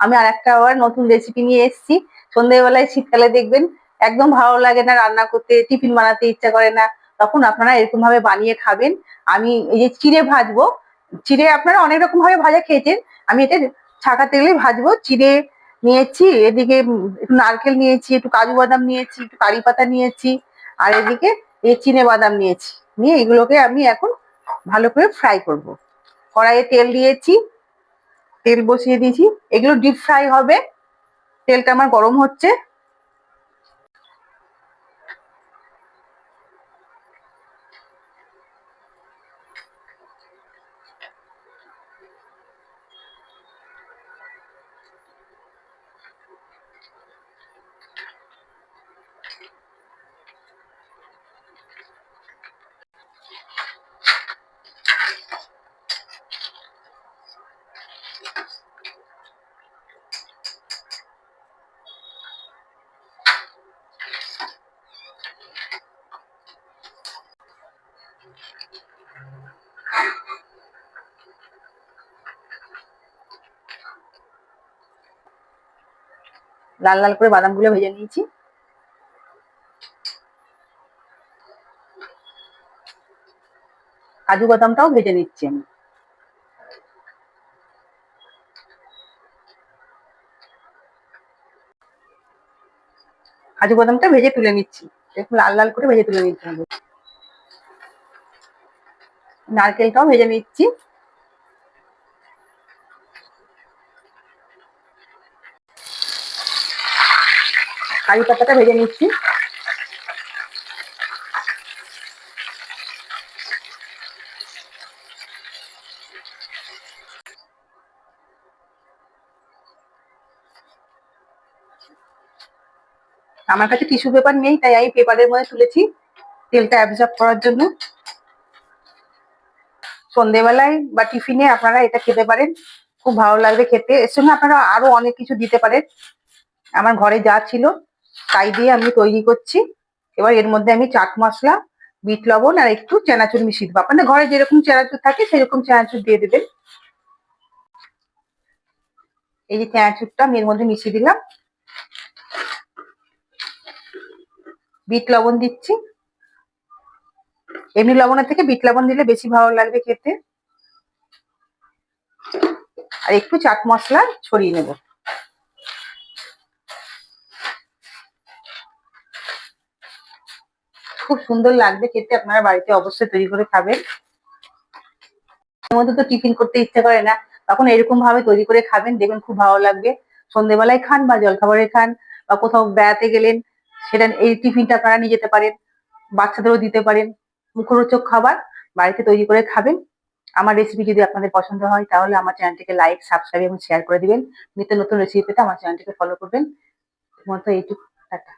আমি আর একটা আবার নতুন রেসিপি নিয়ে এসেছি। সন্ধ্যেবেলায় শীতকালে দেখবেন একদম ভালো লাগে না রান্না করতে, টিফিন বানাতে ইচ্ছা করে না। তখন আপনারা এরকম ভাবে বানিয়ে খাবেন। আমি এই যে চিড়ে ভাজবো, চিড়ে আপনারা অনেক রকম ভাবে ভাজা খেয়েছেন। আমি এটা ছাকা তেলে ভাজবো, চিড়ে নিয়েছি, এদিকে একটু নারকেল নিয়েছি, একটু কাজু বাদাম নিয়েছি, একটু কারি পাতা নিয়েছি, আর এদিকে এই চিনে বাদাম নিয়েছি। নিয়ে এগুলোকে আমি এখন ভালো করে ফ্রাই করব। কড়াইয়ে তেল দিয়েছি। তেল বসিয়ে দিয়েছি। এগুলো ডিপ ফ্রাই হবে। তেলটা আমার গরম হচ্ছে। লাল লাল করে বাদামগুলো ভেজে নিয়েছি। কাজু বাদামটাও ভেজে নিচ্ছি আমি। কাজু বাদামটা ভেজে তুলে নিচ্ছি। একটু লাল লাল করে ভেজে তুলে নিচ্ছি নারকেলটাও ভেজে নিচ্ছি। কারি পাতাটা ভেজে নিচ্ছি। আমার কাছে টিস্যু পেপার নেই, তাই আমি পেপারের মধ্যে তুলেছি তেলটা অ্যাবজর্ব করার জন্য। সন্ধেবেলায় বা টিফিনে আপনারা এটা খেতে পারেন, খুব ভালো লাগবে খেতে। এর সঙ্গে আপনারা আরও অনেক কিছু দিতে পারেন। আমার ঘরে যা ছিল তাই দিয়ে আমি তৈরি করছি। এবার এর মধ্যে আমি চাট মশলা, বিট লবণ আর একটু চানাচুর মিশিয়ে দেবো। আপনাদের ঘরে যেরকম চানাচুর থাকে সেরকম চানাচুর দিয়ে দেবেন। এই যে চানাচুরটা আমি এর মধ্যে মিশিয়ে দিলাম। বিট লবণ দিচ্ছি। এমনি লবণের থেকে বিট লবণ দিলে বেশি ভালো লাগবে খেতে। আর একটু চাট মশলা ছড়িয়ে নেব। খুব সুন্দর লাগবে খেতে, আপনারা বাড়িতে অবশ্যই তৈরি করে খাবেন। মধ্যে তো টিফিন করতে ইচ্ছে করে না, তখন এরকম ভাবে তৈরি করে খাবেন, দেখবেন খুব ভালো লাগবে। সন্ধেবেলায় খান বা জলখাবারে খান বা কোথাও বেড়াতে গেলেন, সেটা এই টিফিনটা আপনারা নিয়ে যেতে পারেন, বাচ্চাদেরও দিতে পারেন। মুখরোচক খাবার বাড়িতে তৈরি করে খাবেন। আমার রেসিপি যদি আপনাদের পছন্দ হয়, তাহলে আমার চ্যানেলটিকে লাইক সাবস্ক্রাইব এবং শেয়ার করে দিবেন। নিত্য নতুন রেসিপি পেতে আমার চ্যানেলটিকে ফলো করবেন। মতো এইটুকু, টাটা।